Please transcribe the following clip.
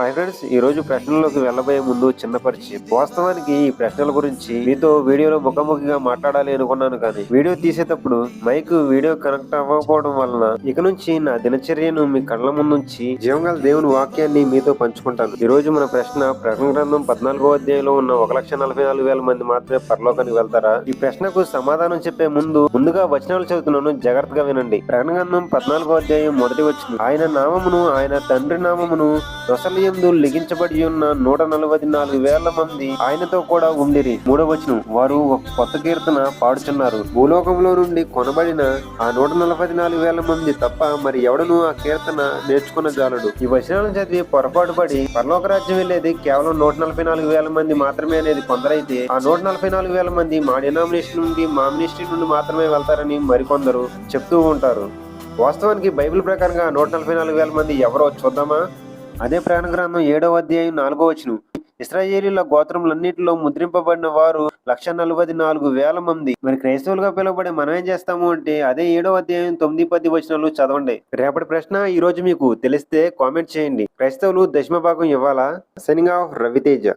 Hi friends ఈ రోజు ప్రశ్నలోకి వెళ్ళబోయే ముందు చిన్న పరిచయం. వాస్తవానికి ఈ ప్రశ్నల గురించి మీతో వీడియోలో ముఖాముఖిగా మాట్లాడాలి అనుకున్నాను కానీ వీడియో తీసేటప్పుడు మైక్ వీడియో కనెక్ట్ అవ్వకపోవడం వలన ఇక నుంచి నా దినచర్యను మీ కళ్ళ ముందుంచి జీవంగల దేవుని వాక్యాన్ని మీతో పంచుకుంటాను. ఈ రోజు మన ప్రశ్న ప్రకటన గ్రంథం పద్నాలుగో అధ్యాయంలో ఉన్న ఒక లక్ష నలభై నాలుగు వేల మంది మాత్రమే పరలోకానికి వెళ్తారా? ఈ ప్రశ్నకు సమాధానం చెప్పే ముందు ముందుగా వచనాలు చదువుతున్నాను జాగ్రత్తగా వినండి. ప్రకటన గ్రంథం పద్నాలుగో అధ్యాయం మొదటి వచ్చింది ఆయన నామమును ఆయన తండ్రి నామమును రొసలియందు లిఖించబడి ఉన్న నూట నలభై నాలుగు వేల మంది ఆయనతో కూడా ఉండిరి. మూడవచనం వారు ఒక కొత్త కీర్తన పాడుచున్నారు. భూలోకంలో నుండి కొనబడిన ఆ నూట నలభై నాలుగు వేల మంది తప్ప మరి ఎవడను ఆ కీర్తన నేర్చుకున్న జాలడు ఈ వచనాలను చదివి పొరపాటు పడి పరలోక రాజ్యం వెళ్ళేది కేవలం నూట నలభై నాలుగు వేల మంది మాత్రమే అనేది కొందరైతే ఆ నూట నలభై నాలుగు వేల మంది మా డినామినేషన్ నుండి మా మినిస్ట్రీ నుండి మాత్రమే వెళ్తారని మరికొందరు చెప్తూ ఉంటారు. వాస్తవానికి బైబిల్ ప్రకారంగా నూట నలభై నాలుగు వేల మంది ఎవరో చూద్దామా? అదే ప్రయాణ గ్రంథం ఏడవ అధ్యాయం నాలుగో వచనం. ఇస్రాయేలీల గోత్రములన్నింటిలో ముద్రింపబడిన వారు లక్ష నలభై నాలుగు వేల మంది. మరి క్రైస్తవులుగా పిలువబడే మనం ఏం చేస్తాము అంటే అదే ఏడవ అధ్యాయం తొమ్మిది పది వచనాలు చదవండి. రేపటి ప్రశ్న ఈ రోజు మీకు తెలిస్తే కామెంట్ చేయండి. క్రైస్తవులు దశమ భాగం ఇవ్వాలా? Signing off Raviteja.